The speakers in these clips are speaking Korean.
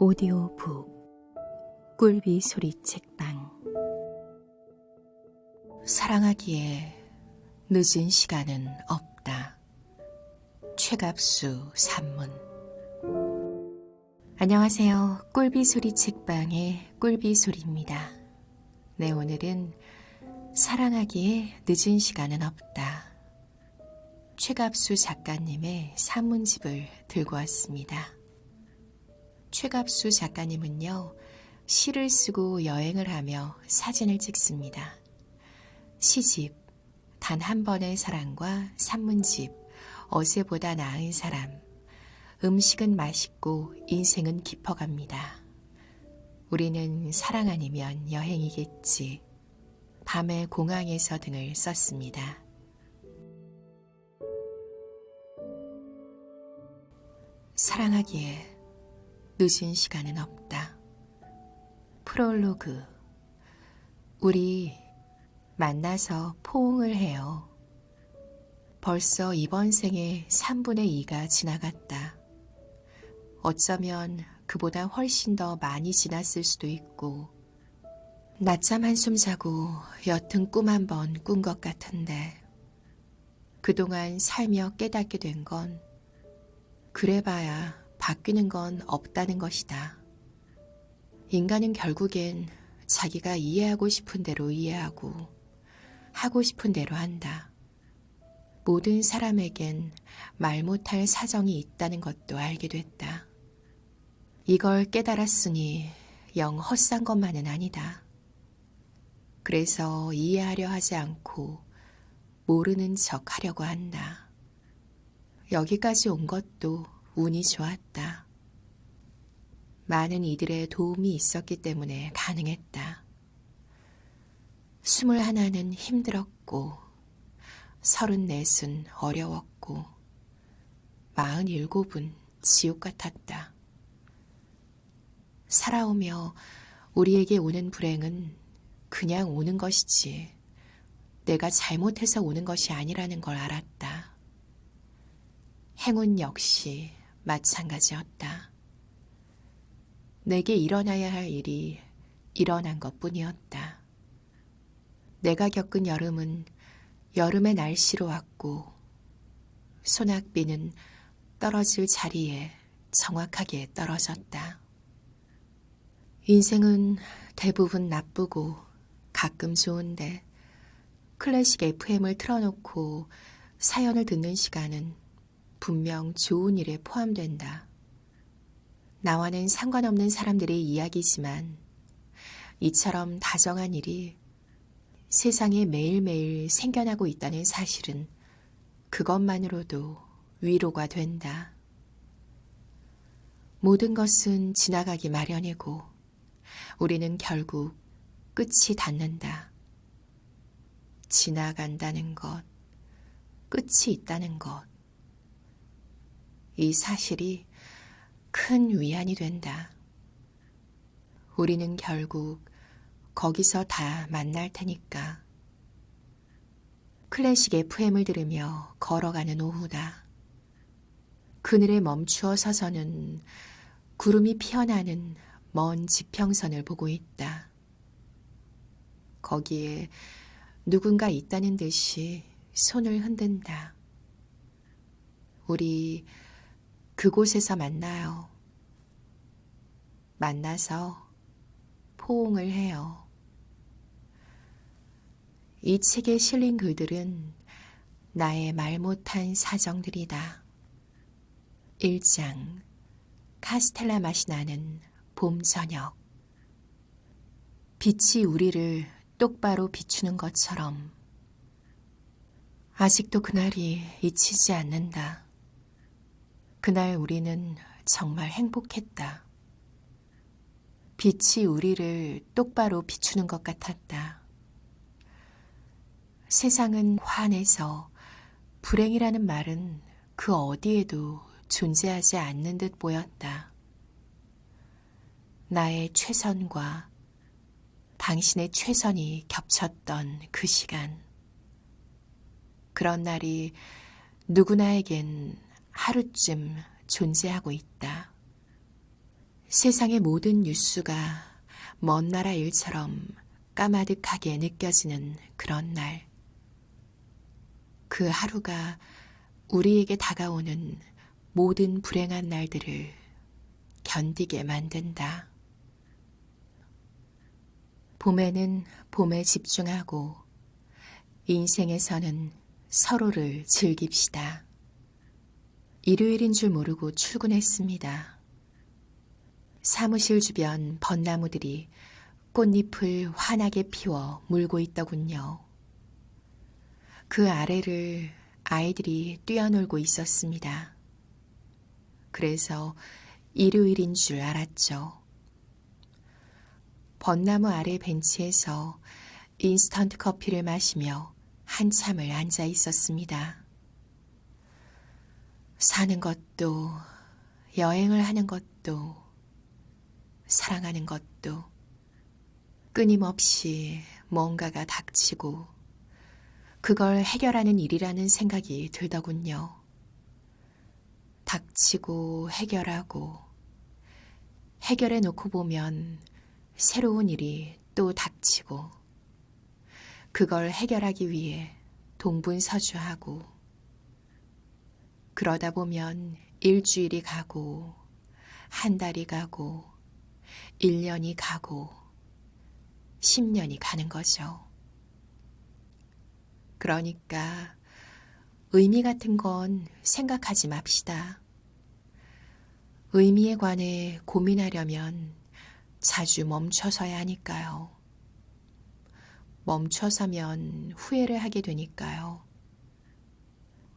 오디오북 꿀비 소리 책방 사랑하기에 늦은 시간은 없다. 최갑수 산문 안녕하세요. 꿀비 소리 책방의 꿀비 소리입니다. 네, 오늘은 사랑하기에 늦은 시간은 없다. 최갑수 작가님의 산문집을 들고 왔습니다. 최갑수 작가님은요, 시를 쓰고 여행을 하며 사진을 찍습니다. 시집, 단 한 번의 사랑과 산문집, 어제보다 나은 사람, 음식은 맛있고 인생은 깊어갑니다. 우리는 사랑 아니면 여행이겠지. 밤의 공항에서 등을 썼습니다. 사랑하기에 늦은 시간은 없다. 프롤로그. 우리 만나서 포옹을 해요. 벌써 이번 생의 3분의 2가 지나갔다. 어쩌면 그보다 훨씬 더 많이 지났을 수도 있고, 낮잠 한숨 자고 옅은 꿈 한 번 꾼 것 같은데, 그동안 살며 깨닫게 된 건, 그래봐야 바뀌는 건 없다는 것이다. 인간은 결국엔 자기가 이해하고 싶은 대로 이해하고 하고 싶은 대로 한다. 모든 사람에겐 말 못할 사정이 있다는 것도 알게 됐다. 이걸 깨달았으니 영 헛산 것만은 아니다. 그래서 이해하려 하지 않고 모르는 척 하려고 한다. 여기까지 온 것도 운이 좋았다. 많은 이들의 도움이 있었기 때문에 가능했다. 스물 하나는 힘들었고, 서른 넷은 어려웠고, 마흔 일곱은 지옥 같았다. 살아오며 우리에게 오는 불행은 그냥 오는 것이지, 내가 잘못해서 오는 것이 아니라는 걸 알았다. 행운 역시 마찬가지였다. 내게 일어나야 할 일이 일어난 것 뿐이었다. 내가 겪은 여름은 여름의 날씨로 왔고, 소낙비는 떨어질 자리에 정확하게 떨어졌다. 인생은 대부분 나쁘고 가끔 좋은데, 클래식 FM을 틀어놓고 사연을 듣는 시간은 분명 좋은 일에 포함된다. 나와는 상관없는 사람들의 이야기지만 이처럼 다정한 일이 세상에 매일매일 생겨나고 있다는 사실은 그것만으로도 위로가 된다. 모든 것은 지나가기 마련이고 우리는 결국 끝이 닿는다. 지나간다는 것, 끝이 있다는 것. 이 사실이 큰 위안이 된다. 우리는 결국 거기서 다 만날 테니까. 클래식 FM을 들으며 걸어가는 오후다. 그늘에 멈추어 서서는 구름이 피어나는 먼 지평선을 보고 있다. 거기에 누군가 있다는 듯이 손을 흔든다. 우리 그곳에서 만나요. 만나서 포옹을 해요. 이 책에 실린 글들은 나의 말 못한 사정들이다. 1장 카스텔라 맛이 나는 봄 저녁 빛이 우리를 똑바로 비추는 것처럼 아직도 그날이 잊히지 않는다. 그날 우리는 정말 행복했다. 빛이 우리를 똑바로 비추는 것 같았다. 세상은 환해서 불행이라는 말은 그 어디에도 존재하지 않는 듯 보였다. 나의 최선과 당신의 최선이 겹쳤던 그 시간. 그런 날이 누구나에겐 하루쯤 존재하고 있다. 세상의 모든 뉴스가 먼 나라 일처럼 까마득하게 느껴지는 그런 날. 그 하루가 우리에게 다가오는 모든 불행한 날들을 견디게 만든다. 봄에는 봄에 집중하고 인생에서는 서로를 즐깁시다. 일요일인 줄 모르고 출근했습니다. 사무실 주변 벚나무들이 꽃잎을 환하게 피워 물고 있더군요. 그 아래를 아이들이 뛰어놀고 있었습니다. 그래서 일요일인 줄 알았죠. 벚나무 아래 벤치에서 인스턴트 커피를 마시며 한참을 앉아 있었습니다. 사는 것도, 여행을 하는 것도, 사랑하는 것도, 끊임없이 뭔가가 닥치고, 그걸 해결하는 일이라는 생각이 들더군요. 닥치고 해결하고, 해결해 놓고 보면 새로운 일이 또 닥치고, 그걸 해결하기 위해 동분서주하고, 그러다 보면 일주일이 가고, 한 달이 가고, 1년이 가고, 10년이 가는 거죠. 그러니까 의미 같은 건 생각하지 맙시다. 의미에 관해 고민하려면 자주 멈춰서야 하니까요. 멈춰서면 후회를 하게 되니까요.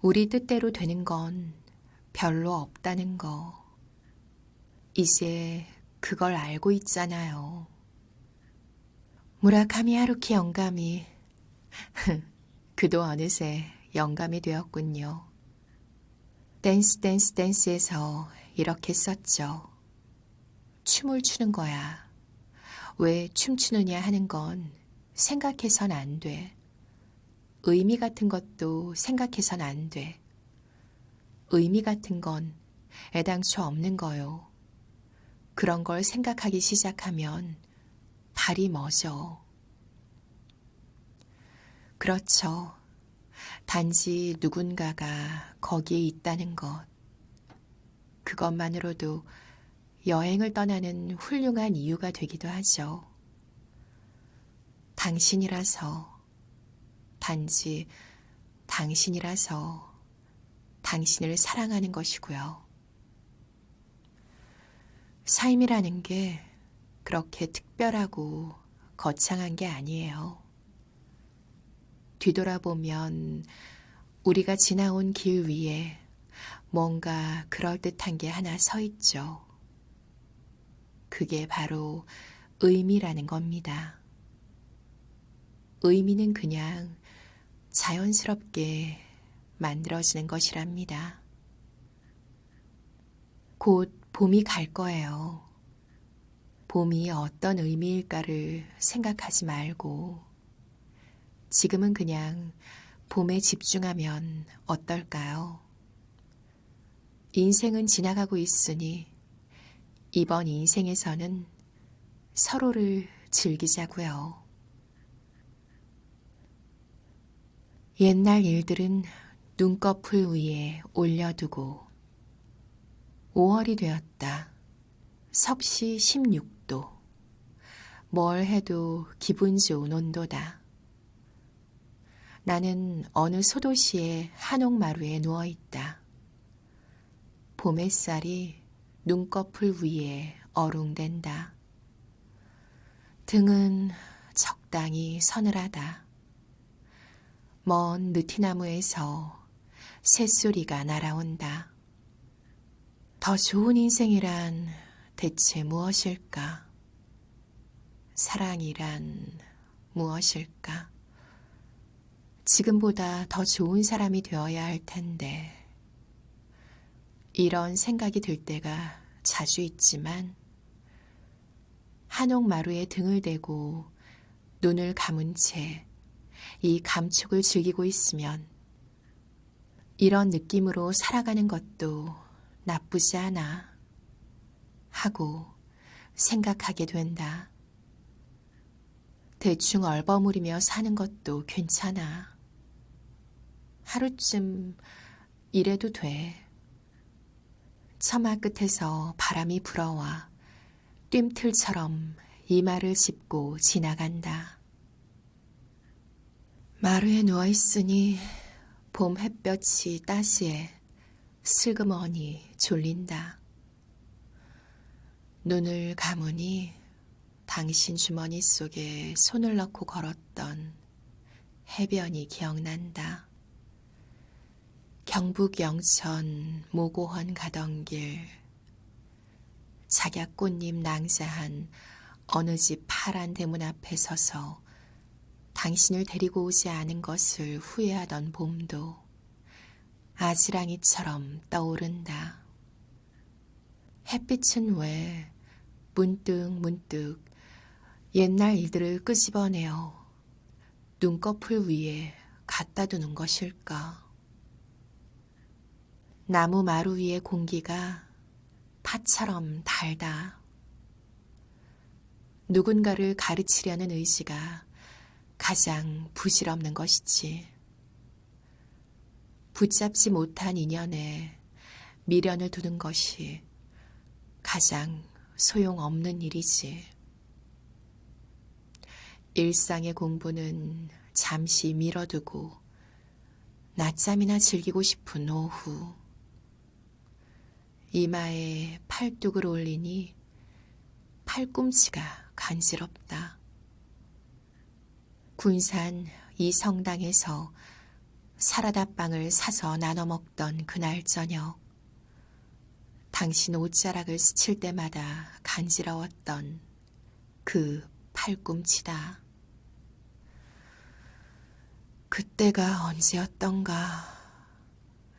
우리 뜻대로 되는 건 별로 없다는 거. 이제 그걸 알고 있잖아요. 무라카미 하루키 영감이 그도 어느새 영감이 되었군요. 댄스 댄스 댄스에서 이렇게 썼죠. 춤을 추는 거야. 왜 춤추느냐 하는 건 생각해선 안 돼. 의미 같은 것도 생각해선 안 돼. 의미 같은 건 애당초 없는 거요. 그런 걸 생각하기 시작하면 발이 멎어. 그렇죠. 단지 누군가가 거기에 있다는 것. 그것만으로도 여행을 떠나는 훌륭한 이유가 되기도 하죠. 당신이라서, 단지 당신이라서 당신을 사랑하는 것이고요. 삶이라는 게 그렇게 특별하고 거창한 게 아니에요. 뒤돌아보면 우리가 지나온 길 위에 뭔가 그럴듯한 게 하나 서 있죠. 그게 바로 의미라는 겁니다. 의미는 그냥 자연스럽게 만들어지는 것이랍니다. 곧 봄이 갈 거예요. 봄이 어떤 의미일까를 생각하지 말고 지금은 그냥 봄에 집중하면 어떨까요? 인생은 지나가고 있으니 이번 인생에서는 서로를 즐기자고요. 옛날 일들은 눈꺼풀 위에 올려두고 5월이 되었다. 섭씨 16도. 뭘 해도 기분 좋은 온도다. 나는 어느 소도시의 한옥마루에 누워 있다. 봄 햇살이 눈꺼풀 위에 어룽댄다. 등은 적당히 서늘하다. 먼 느티나무에서 새소리가 날아온다. 더 좋은 인생이란 대체 무엇일까? 사랑이란 무엇일까? 지금보다 더 좋은 사람이 되어야 할 텐데, 이런 생각이 들 때가 자주 있지만, 한옥 마루에 등을 대고 눈을 감은 채 이 감촉을 즐기고 있으면, 이런 느낌으로 살아가는 것도 나쁘지 않아 하고 생각하게 된다. 대충 얼버무리며 사는 것도 괜찮아. 하루쯤 이래도 돼. 처마 끝에서 바람이 불어와 뜀틀처럼 이마를 짚고 지나간다. 마루에 누워있으니 봄 햇볕이 따스해 슬그머니 졸린다. 눈을 감으니 당신 주머니 속에 손을 넣고 걸었던 해변이 기억난다. 경북 영천 모고헌 가던 길 작약꽃잎 낭자한 어느 집 파란 대문 앞에 서서 당신을 데리고 오지 않은 것을 후회하던 봄도 아지랑이처럼 떠오른다. 햇빛은 왜 문득 문득 옛날 일들을 끄집어내어 눈꺼풀 위에 갖다 두는 것일까? 나무 마루 위의 공기가 파처럼 달다. 누군가를 가르치려는 의지가 가장 부질없는 것이지. 붙잡지 못한 인연에 미련을 두는 것이 가장 소용없는 일이지. 일상의 공부는 잠시 미뤄두고 낮잠이나 즐기고 싶은 오후. 이마에 팔뚝을 올리니 팔꿈치가 간지럽다. 군산 이 성당에서 사라다 빵을 사서 나눠 먹던 그날 저녁. 당신 옷자락을 스칠 때마다 간지러웠던 그 팔꿈치다. 그때가 언제였던가?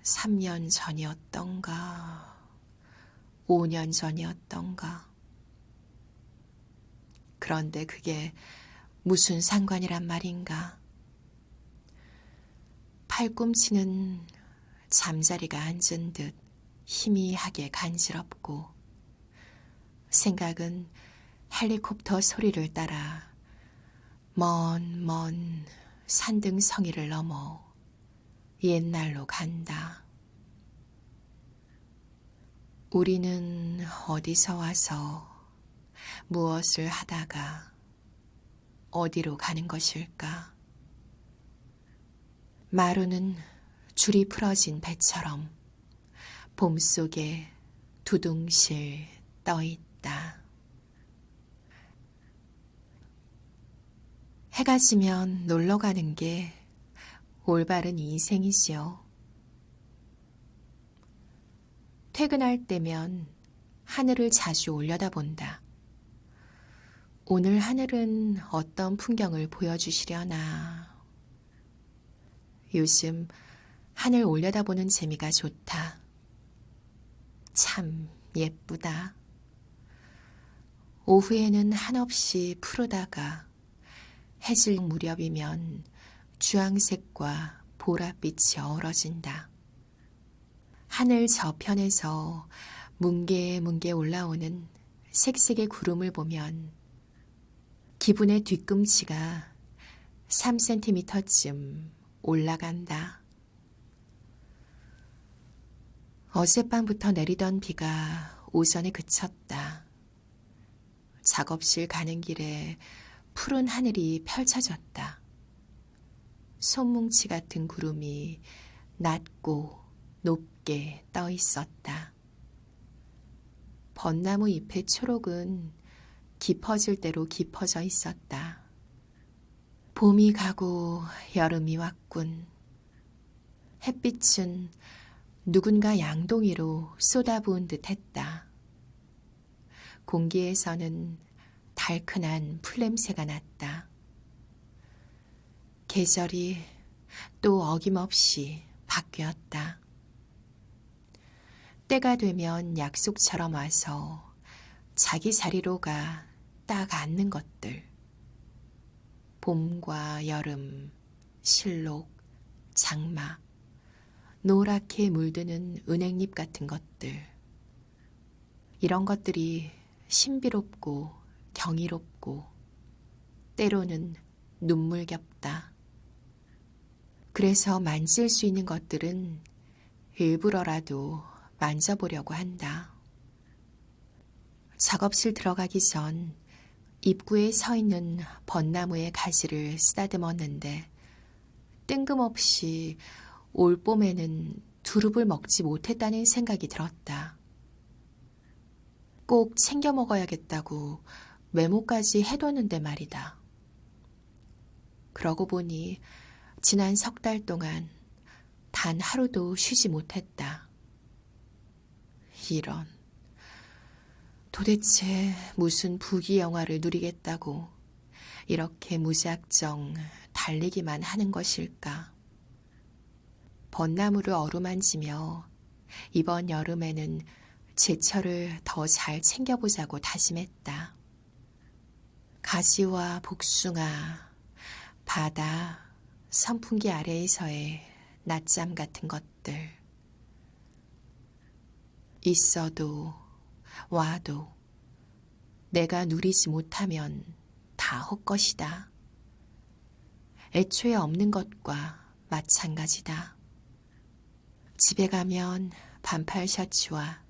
3년 전이었던가? 5년 전이었던가? 그런데 그게 무슨 상관이란 말인가? 팔꿈치는 잠자리가 앉은 듯 희미하게 간지럽고 생각은 헬리콥터 소리를 따라 먼, 먼 산등 성이를 넘어 옛날로 간다. 우리는 어디서 와서 무엇을 하다가 어디로 가는 것일까? 마루는 줄이 풀어진 배처럼 봄 속에 두둥실 떠 있다. 해가 지면 놀러 가는 게 올바른 인생이지요. 퇴근할 때면 하늘을 자주 올려다본다. 오늘 하늘은 어떤 풍경을 보여주시려나. 요즘 하늘 올려다보는 재미가 좋다. 참 예쁘다. 오후에는 한없이 푸르다가 해질 무렵이면 주황색과 보랏빛이 어우러진다. 하늘 저편에서 뭉게뭉게 올라오는 색색의 구름을 보면 기분의 뒤꿈치가 3cm쯤 올라간다. 어젯밤부터 내리던 비가 오전에 그쳤다. 작업실 가는 길에 푸른 하늘이 펼쳐졌다. 손뭉치 같은 구름이 낮고 높게 떠 있었다. 벚나무 잎의 초록은 깊어질 대로 깊어져 있었다. 봄이 가고 여름이 왔군. 햇빛은 누군가 양동이로 쏟아부은 듯 했다. 공기에서는 달큰한 풀냄새가 났다. 계절이 또 어김없이 바뀌었다. 때가 되면 약속처럼 와서 자기 자리로 가 딱 앉는 것들. 봄과 여름, 실록, 장마, 노랗게 물드는 은행잎 같은 것들. 이런 것들이 신비롭고 경이롭고 때로는 눈물겹다. 그래서 만질 수 있는 것들은 일부러라도 만져보려고 한다. 작업실 들어가기 전 입구에 서 있는 벚나무의 가지를 쓰다듬었는데 뜬금없이 올 봄에는 두릅을 먹지 못했다는 생각이 들었다. 꼭 챙겨 먹어야겠다고 메모까지 해뒀는데 말이다. 그러고 보니 지난 석 달 동안 단 하루도 쉬지 못했다. 이런. 도대체 무슨 부귀 영화를 누리겠다고 이렇게 무작정 달리기만 하는 것일까? 벚나무를 어루만지며 이번 여름에는 제철을 더 잘 챙겨보자고 다짐했다. 가지와 복숭아, 바다, 선풍기 아래에서의 낮잠 같은 것들. 있어도 와도 내가 누리지 못하면 다 헛것이다. 애초에 없는 것과 마찬가지다. 집에 가면 반팔 셔츠와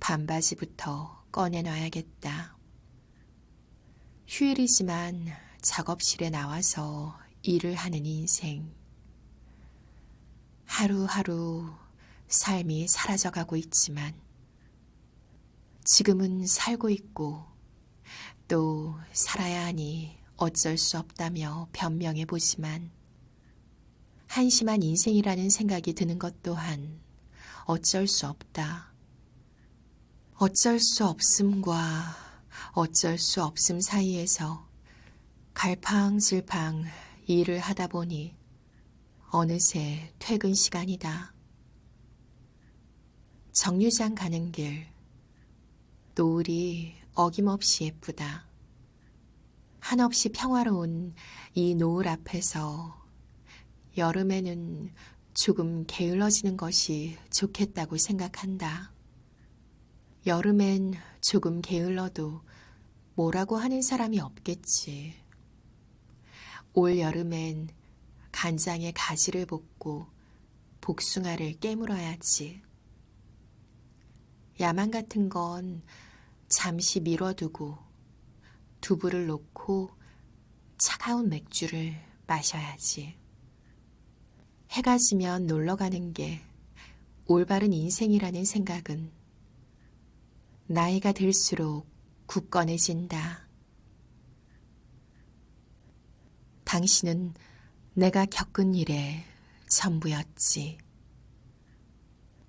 반바지부터 꺼내놔야겠다. 휴일이지만 작업실에 나와서 일을 하는 인생. 하루하루 삶이 사라져가고 있지만 지금은 살고 있고 또 살아야 하니 어쩔 수 없다며 변명해 보지만 한심한 인생이라는 생각이 드는 것 또한 어쩔 수 없다. 어쩔 수 없음과 어쩔 수 없음 사이에서 갈팡질팡 일을 하다 보니 어느새 퇴근 시간이다. 정류장 가는 길, 노을이 어김없이 예쁘다. 한없이 평화로운 이 노을 앞에서 여름에는 조금 게을러지는 것이 좋겠다고 생각한다. 여름엔 조금 게을러도 뭐라고 하는 사람이 없겠지. 올 여름엔 간장에 가지를 볶고 복숭아를 깨물어야지. 야만 같은 건 잠시 미뤄두고 두부를 놓고 차가운 맥주를 마셔야지. 해가 지면 놀러 가는 게 올바른 인생이라는 생각은 나이가 들수록 굳건해진다. 당신은 내가 겪은 일의 전부였지.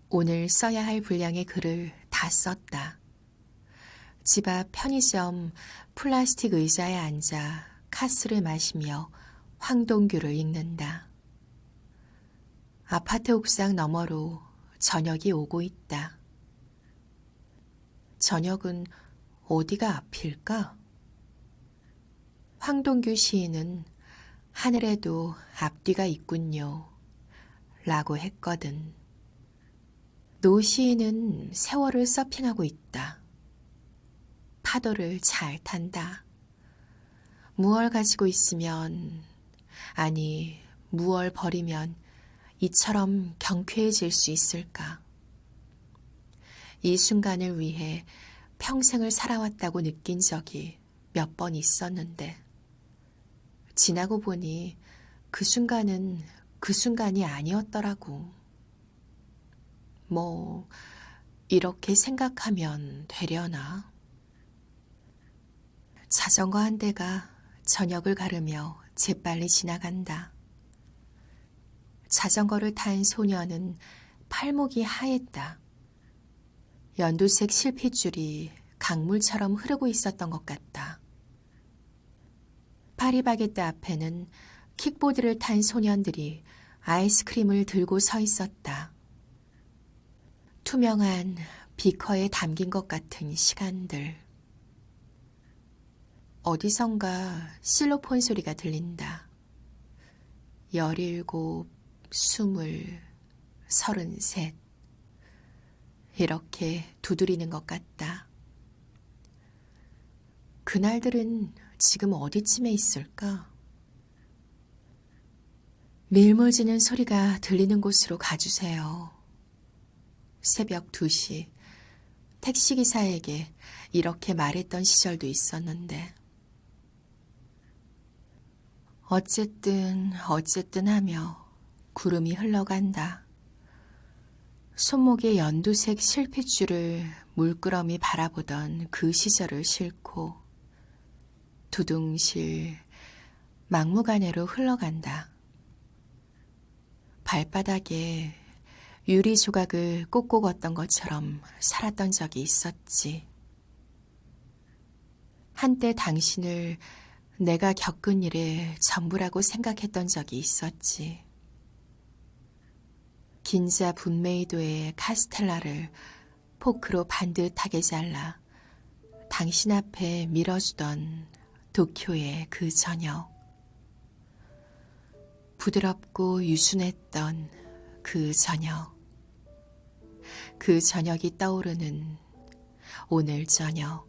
오늘 써야 할 분량의 글을 다 썼다. 집 앞 편의점 플라스틱 의자에 앉아 카스를 마시며 황동규를 읽는다. 아파트 옥상 너머로 저녁이 오고 있다. 저녁은 어디가 앞일까? 황동규 시인은 하늘에도 앞뒤가 있군요. 라고 했거든. 노 시인은 세월을 서핑하고 있다. 파도를 잘 탄다. 무얼 가지고 있으면, 아니, 무얼 버리면 이처럼 경쾌해질 수 있을까? 이 순간을 위해 평생을 살아왔다고 느낀 적이 몇 번 있었는데, 지나고 보니 그 순간은 그 순간이 아니었더라고. 뭐, 이렇게 생각하면 되려나? 자전거 한 대가 저녁을 가르며 재빨리 지나간다. 자전거를 탄 소녀는 팔목이 하했다. 연두색 실핏줄이 강물처럼 흐르고 있었던 것 같다. 파리바게뜨 앞에는 킥보드를 탄 소년들이 아이스크림을 들고 서 있었다. 투명한 비커에 담긴 것 같은 시간들. 어디선가 실로폰 소리가 들린다. 열일곱, 스물, 서른셋. 이렇게 두드리는 것 같다. 그날들은 지금 어디쯤에 있을까? 밀물지는 소리가 들리는 곳으로 가주세요. 새벽 2시 택시기사에게 이렇게 말했던 시절도 있었는데 어쨌든 어쨌든 하며 구름이 흘러간다. 손목에 연두색 실핏줄을 물끄러미 바라보던 그 시절을 싣고 두둥실 막무가내로 흘러간다. 발바닥에 유리 조각을 꽂고 걷던 것처럼 살았던 적이 있었지. 한때 당신을 내가 겪은 일의 전부라고 생각했던 적이 있었지. 긴자 분메이도의 카스텔라를 포크로 반듯하게 잘라 당신 앞에 밀어주던 도쿄의 그 저녁. 부드럽고 유순했던 그 저녁. 그 저녁이 떠오르는 오늘 저녁.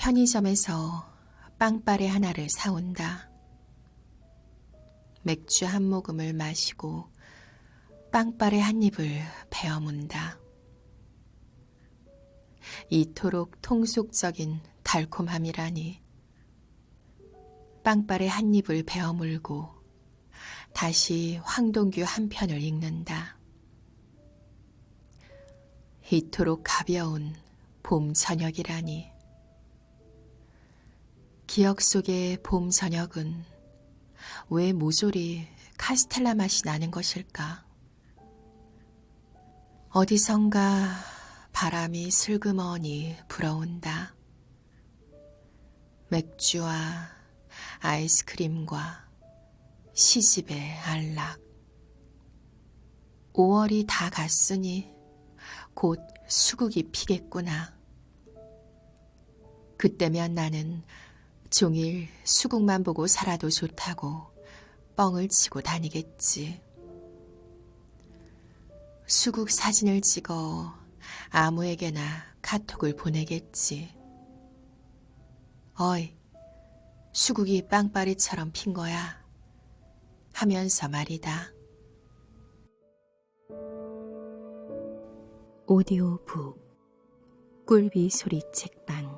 편의점에서 빵빠레 하나를 사온다. 맥주 한 모금을 마시고 빵빠레 한 입을 베어문다. 이토록 통속적인 달콤함이라니. 빵빠레 한 입을 베어물고 다시 황동규 한 편을 읽는다. 이토록 가벼운 봄 저녁이라니. 기억 속의 봄 저녁은 왜 모조리 카스텔라 맛이 나는 것일까? 어디선가 바람이 슬그머니 불어온다. 맥주와 아이스크림과 시집의 안락. 5월이 다 갔으니 곧 수국이 피겠구나. 그때면 나는 종일 수국만 보고 살아도 좋다고 뻥을 치고 다니겠지. 수국 사진을 찍어 아무에게나 카톡을 보내겠지. 어이, 수국이 빵빠리처럼 핀 거야. 하면서 말이다. 오디오 북 꿀비 소리 책방